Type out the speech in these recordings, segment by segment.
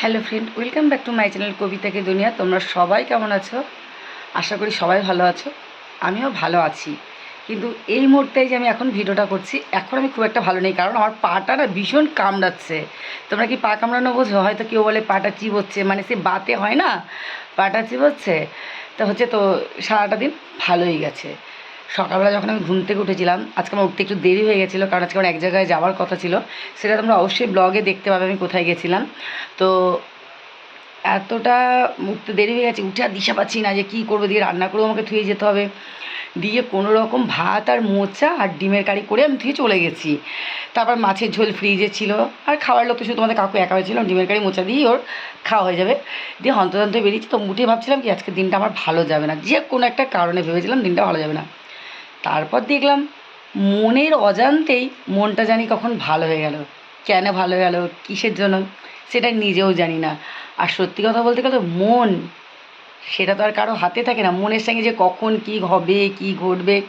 Hello friend, welcome back to my channel কবিতাকে দুনিয়া। তোমরা সবাই কেমন আছো? আশা করি সবাই ভালো আছো। আমিও ভালো আছি। কিন্তু এই মুহূর্তে যে আমি এখন ভিডিওটা করছি, এখন আমি খুব একটা ভালো নেই, কারণ আমার পাটা না ভীষণ কামড়াচ্ছে। তোমরা কি পা কামড়ানো বোঝো? হয়তো কেউ বলে পাটা চিবোচ্ছে মানে সে বাতে হয় না? পাটা চিবোচ্ছে? তো হচ্ছে তো সারাটা দিন ভালোই গেছে। সকালবেলা যখন আমি ঘুম থেকে উঠেছিলাম, আজকে আমার উঠতে একটু দেরি হয়ে গেছিল, কারণ আজকে আমার এক জায়গায় যাওয়ার কথা ছিল। সেটা তোমরা অবশ্যই ব্লগে দেখতে পাবে আমি কোথায় গেছিলাম। তো এতটা উঠতে দেরি হয়ে গেছে, উঠে আর দিশা পাচ্ছি না যে কী করব, দিয়ে রান্না করেও আমাকে থুয়ে যেতে হবে। দিয়ে কোনো রকম ভাত আর মোচা আর ডিমের কারি করে আমি ধুয়ে চলে গেছি। তারপর মাছের ঝোল ফ্রিজে ছিল, আর খাওয়ার লোক তো শুধু তোমাদের কাকু একা হয়েছিল ডিমের কারি, মোচা দিয়েই ওর খাওয়া হয়ে যাবে। দিয়ে হন্তদন্ত বেরিয়েছি, তো মুঠে ভাবছিলাম কি আজকে দিনটা আমার ভালো যাবে না, যে কোনো একটা কারণে ভেবেছিলাম দিনটা ভালো যাবে না। তারপর দেখলাম মনের অজান্তেই মনটা জানি কখন ভালো হয়ে গেল। কেন ভালো হয়ে গেল? কিসের জন্য? সেটা নিজেও জানি না। আর সত্যি কথা বলতে গেলে মন, সেটা তো আর কারও হাতে থাকে না। মনের সঙ্গে যে কখন কি হবে, কি ঘটবে,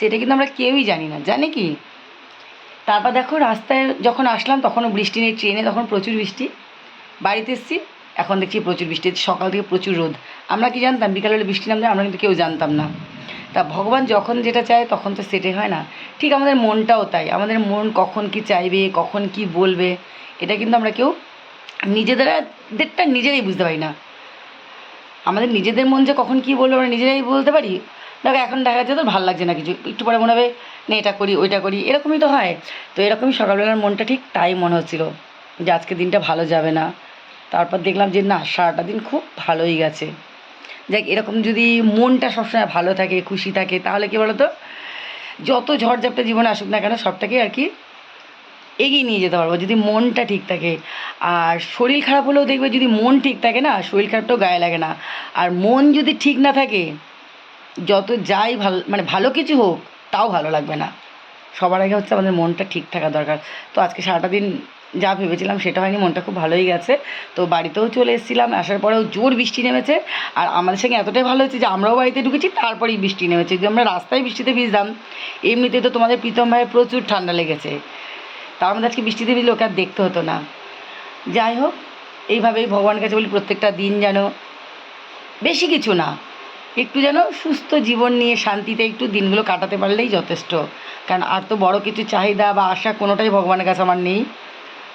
সেটা কিন্তু আমরা কেউই জানি না। জানি কি? তারপর দেখো রাস্তায় যখন আসলাম, তখনও বৃষ্টি নেই, ট্রেনে তখন প্রচুর বৃষ্টি। বাড়িতে এসেছি, এখন দেখছি প্রচুর বৃষ্টি। সকাল থেকে প্রচুর রোদ। আমরা কি জানতাম? বিকালবেলা বৃষ্টি নামবে আমরা কিন্তু কেউ জানতাম না। তা ভগবান যখন যেটা চায় তখন তো সেটাই হয় না। ঠিক আমাদের মনটাও তাই। আমাদের মন কখন কি চাইবে, কখন কি বলবে, এটা কিন্তু আমরা কেউ নিজেদেরটা নিজেরাই বুঝতে পারি না। আমাদের নিজেদের মন যে কখন কী বলব আমরা নিজেরাই বলতে পারি? দেখো, এখন দেখা যাচ্ছে তো ভালো লাগছে না কিছু। একটু পরে মনে হবে, না, এটা করি, ওইটা করি। এরকমই তো হয়। তো এরকমই সকালবেলার মনটা ঠিক তাই মনে হচ্ছিল যে আজকে দিনটা ভালো যাবে না। তারপর দেখলাম যে না, সারাটা দিন খুব ভালোই গেছে। যাক এরকম যদি মনটা সবসময় ভালো থাকে, খুশি থাকে, তাহলে কী বলতো? যত ঝড়ঝাপটা জীবনে আসুক না কেন সবটাকে আর কি এগিয়ে নিয়ে যেতে পারব, যদি মনটা ঠিক থাকে। আর শরীর খারাপ হলেও দেখবে যদি মন ঠিক থাকে না, শরীর খারাপটাও গায়ে লাগে না। আর মন যদি ঠিক না থাকে, যত যাই ভালো মানে ভালো কিছু হোক, তাও ভালো লাগবে না। সবার আগে হচ্ছে আমাদের মনটা ঠিক থাকা দরকার। তো আজকে সারাটা দিন যা ভেবেছিলাম সেটা হয়নি, মনটা খুব ভালোই গেছে। তো বাড়িতেও চলে এসেছিলাম, আসার পরেও জোর বৃষ্টি নেমেছে। আর আমাদের সঙ্গে এতটাই ভালো হয়েছে যে আমরাও বাড়িতে ঢুকেছি, তারপরেই বৃষ্টি নেমেছে। যদি আমরা রাস্তায় বৃষ্টিতে ভিজতাম এমনিতেই তো তোমাদের প্রীতম ভাইয়ের প্রচুর ঠান্ডা লেগেছে। তার মধ্যে আজকে বৃষ্টিতে ভিজলে ওকে আর দেখতে হতো না। যাই হোক, এইভাবেই ভগবানের কাছে বলি প্রত্যেকটা দিন যেন বেশি কিছু না, একটু যেন সুস্থ জীবন নিয়ে শান্তিতে একটু দিনগুলো কাটাতে পারলেই যথেষ্ট। কারণ আর তো বড় কিছু চাহিদা বা আশা কোনোটাই ভগবানের কাছে আমার নেই।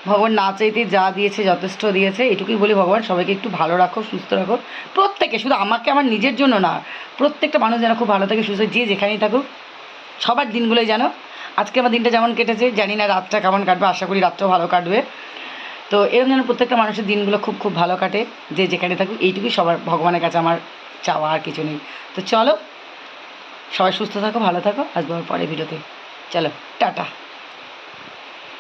ভগবান না চাইতে যা দিয়েছে, যথেষ্ট দিয়েছে, এটুকুই বলি ভগবান, সবাইকে একটু ভালো রাখো, সুস্থ রাখো। প্রত্যেকে, শুধু আমাকে আমার নিজের জন্য না, প্রত্যেকটা মানুষ যেন খুব ভালো থাকে, সুস্থ, যে যেখানেই থাকুক, সবার দিনগুলোই যেন, আজকে আমার দিনটা যেমন কেটেছে, জানি না রাতটা কেমন কাটবে, আশা করি রাতটাও ভালো কাটবে। তো এরকম যেন প্রত্যেকটা মানুষের দিনগুলো খুব খুব ভালো কাটে, যে যেখানে থাকুক, এইটুকুই সবার ভগবানের কাছে আমার চাওয়া, আর কিছু নেই। তো চলো, সবাই সুস্থ থাকো, ভালো থাকো, আসব পরে ভিডিওতে। চলো, টাটা।